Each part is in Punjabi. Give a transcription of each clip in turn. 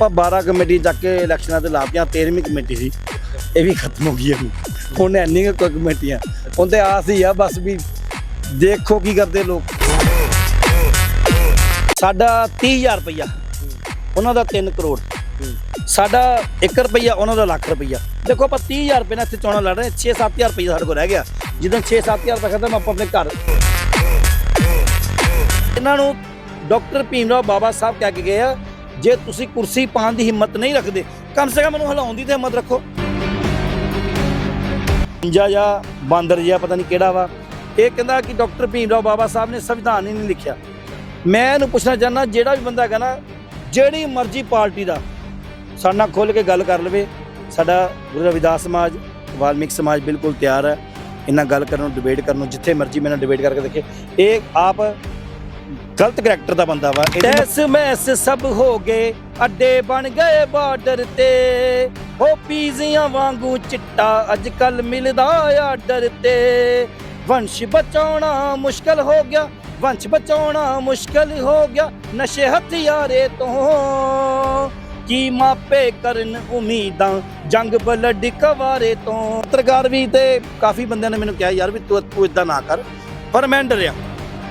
ਆਪਾਂ 12 ਕਮੇਟੀ ਚੱਕ ਕੇ ਇਲੈਕਸ਼ਨਾਂ ਤੇ ਲਾਪੀਆਂ 13ਵੀਂ ਕਮੇਟੀ ਸੀ। ਇਹ ਵੀ ਖਤਮ ਹੋ ਗਈ ਹੁਣ। ਹੁਣ ਇੰਨੀ ਕੁ ਕੋਈ ਕਮੇਟੀਆਂ। ਉਹਦੇ ਆਸ ਹੀ ਆ ਬਸ ਵੀ ਦੇਖੋ ਕੀ ਕਰਦੇ ਲੋਕ। ਸਾਡਾ 30000 ਰੁਪਇਆ ਉਹਨਾਂ ਦਾ 3 ਕਰੋੜ। ਸਾਡਾ 1 ਰੁਪਇਆ ਉਹਨਾਂ ਦਾ ਲੱਖ ਰੁਪਇਆ ਦੇਖੋ ਆਪਾਂ 30000 ਰੁਪਏ ਨਾਲ ਇੱਥੇ ਚੋਣਾਂ ਲੜ ਰਹੇ 6-7000 ਰੁਪਇਆ ਸਾਡੇ ਕੋਲ ਰਹਿ ਗਿਆ। ਜਦੋਂ 6-7000 ਰੁਪਏ ਖਤਮ, ਆਪਾਂ ਆਪਣੇ ਘਰ। ਇਹਨਾਂ ਨੂੰ ਡਾਕਟਰ ਭੀਮਰਾਓ ਬਾਬਾ ਸਾਹਿਬ ਕਹਿ ਕੇ ਗਏ ਆ ਜੇ ਤੁਸੀਂ ਕੁਰਸੀ ਪਾਉਣ ਦੀ ਹਿੰਮਤ ਨਹੀਂ ਰੱਖਦੇ, ਕਮ ਸੇ ਕਮ ਮੈਨੂੰ ਹਿਲਾਉਣ ਦੀ ਤੇ ਹਿੰਮਤ ਰੱਖੋ। ਜਾਂ ਜਾਂ ਬਾਂਦਰ ਜਿਹਾ, ਪਤਾ ਨਹੀਂ ਕਿਹੜਾ ਵਾ। ਇਹ ਕਹਿੰਦਾ ਕਿ ਡਾਕਟਰ ਭੀਮ ਰਾਓ ਬਾਬਾ ਸਾਹਿਬ ਨੇ ਸੰਵਿਧਾਨ ਹੀ ਨਹੀਂ ਲਿਖਿਆ। ਮੈਂ ਇਹਨੂੰ ਪੁੱਛਣਾ ਚਾਹੁੰਦਾ, ਜਿਹੜਾ ਵੀ ਬੰਦਾ ਹੈਗਾ ਨਾ, ਜਿਹੜੀ ਮਰਜ਼ੀ ਪਾਰਟੀ ਦਾ ਸਾਡੇ ਨਾਲ ਖੁੱਲ ਕੇ ਗੱਲ ਕਰ ਲਵੇ। ਸਾਡਾ ਗੁਰੂ ਰਵਿਦਾਸ ਸਮਾਜ, ਵਾਲਮੀਕ ਸਮਾਜ ਬਿਲਕੁਲ ਤਿਆਰ ਹੈ। ਇਹਨਾਂ ਗੱਲ ਕਰਨ ਨੂੰ ਡਿਬੇਟ ਕਰਨ ਨੂੰ, ਜਿੱਥੇ ਮਰਜ਼ੀ ਮੇਰੇ ਨਾਲ ਡਿਬੇਟ ਕਰਕੇ ਦੇਖੇ। ਇਹ ਆਪ ਗਲਤ ਕਰੈਕਟਰ ਦਾ ਬੰਦਾ ਵਾ ਟੈਸ ਮੈਸ ਸਭ ਹੋ ਗਏ ਅੱਡੇ ਬਣ ਗਏ ਬਾਰਡਰ ਤੇ। ਉਹ ਪੀਜ਼ੀਆਂ ਵਾਂਗੂ ਚਿੱਟਾ ਅੱਜ ਕੱਲ ਮਿਲਦਾ ਆਰਡਰ ਤੇ। ਵੰਸ਼ ਬਚਾਉਣਾ ਮੁਸ਼ਕਲ ਹੋ ਗਿਆ ਵੰਸ਼ ਬਚਾਉਣਾ ਮੁਸ਼ਕਲ ਹੋ ਗਿਆ ਨਸ਼ੇ ਹਥਿਆਰੇ ਤੋਂ। ਕੀ ਮਾਪੇ ਕਰਨ ਉਮੀਦਾਂ ਜੰਗ ਬਲੱਡ ਕਵਾਰੇ ਤੋਂ। ਪੱਤਰਕਾਰ ਵੀ ਤੇ ਕਾਫੀ ਬੰਦਿਆਂ ਨੇ ਮੈਨੂੰ ਕਿਹਾ ਯਾਰ ਵੀ ਤੂੰ ਤੂੰ ਇਦਾਂ ਨਾ ਕਰ ਪਰ ਮੈਂ ਡਰਿਆ।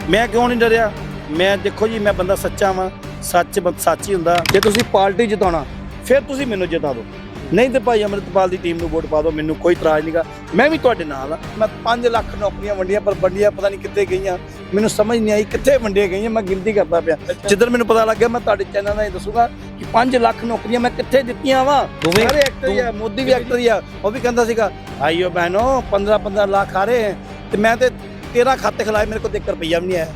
ਮੈਂ ਕਿਉਂ ਨਹੀਂ ਡਰਿਆ? ਮੈਂ ਦੇਖੋ ਜੀ ਮੈਂ ਬੰਦਾ ਸੱਚਾ ਵਾਂ ਸੱਚ ਸੱਚ ਹੀ ਹੁੰਦਾ। ਜੇ ਤੁਸੀਂ ਪਾਰਟੀ ਜਿਤਾਉਣਾ ਫਿਰ ਤੁਸੀਂ ਮੈਨੂੰ ਜਿਤਾ ਦਿਓ। ਨਹੀਂ ਤੇ ਭਾਈ ਅਮਰਿਤਪਾਲ ਦੀ ਟੀਮ ਨੂੰ ਵੋਟ ਪਾ ਦਿਓ ਮੈਨੂੰ ਕੋਈ ਇਤਰਾਜ਼ ਨਹੀਂਗਾ ਮੈਂ ਵੀ ਤੁਹਾਡੇ ਨਾਲ ਆ ਮੈਂ 5 ਲੱਖ ਨੌਕਰੀਆਂ ਵੰਡੀਆਂ ਪਰ ਵੰਡੀਆਂ ਪਤਾ ਨਹੀਂ ਕਿੱਥੇ ਗਈਆਂ। ਮੈਨੂੰ ਸਮਝ ਨਹੀਂ ਆਈ ਕਿੱਥੇ ਵੰਡੀਆਂ ਗਈਆਂ। ਮੈਂ ਗਿਣਤੀ ਕਰਦਾ ਪਿਆ। ਜਿੱਦਣ ਮੈਨੂੰ ਪਤਾ ਲੱਗਿਆ ਮੈਂ ਤੁਹਾਡੇ ਚੈਨਲ ਨਾਲ ਹੀ ਦੱਸੂਗਾ ਕਿ 5 ਲੱਖ ਨੌਕਰੀਆਂ ਮੈਂ ਕਿੱਥੇ ਦਿੱਤੀਆਂ ਵਾ। ਸਾਰੇ ਐਕਟਰ ਹੀ ਆ ਮੋਦੀ ਵੀ ਐਕਟਰ ਹੀ ਆ। ਉਹ ਵੀ ਕਹਿੰਦਾ ਸੀਗਾ ਆਈਓ ਬਹਿਨੋ 15 15 ਲੱਖ ਆ ਰਹੇ ਹੈ। ਤੇ ਮੈਂ ਤੇ 13 ਖਾਤੇ ਖਿਲਾਏ ਮੇਰੇ ਕੋਲ 1 ਰੁਪਈਆ ਵੀ ਨਹੀਂ ਆਇਆ।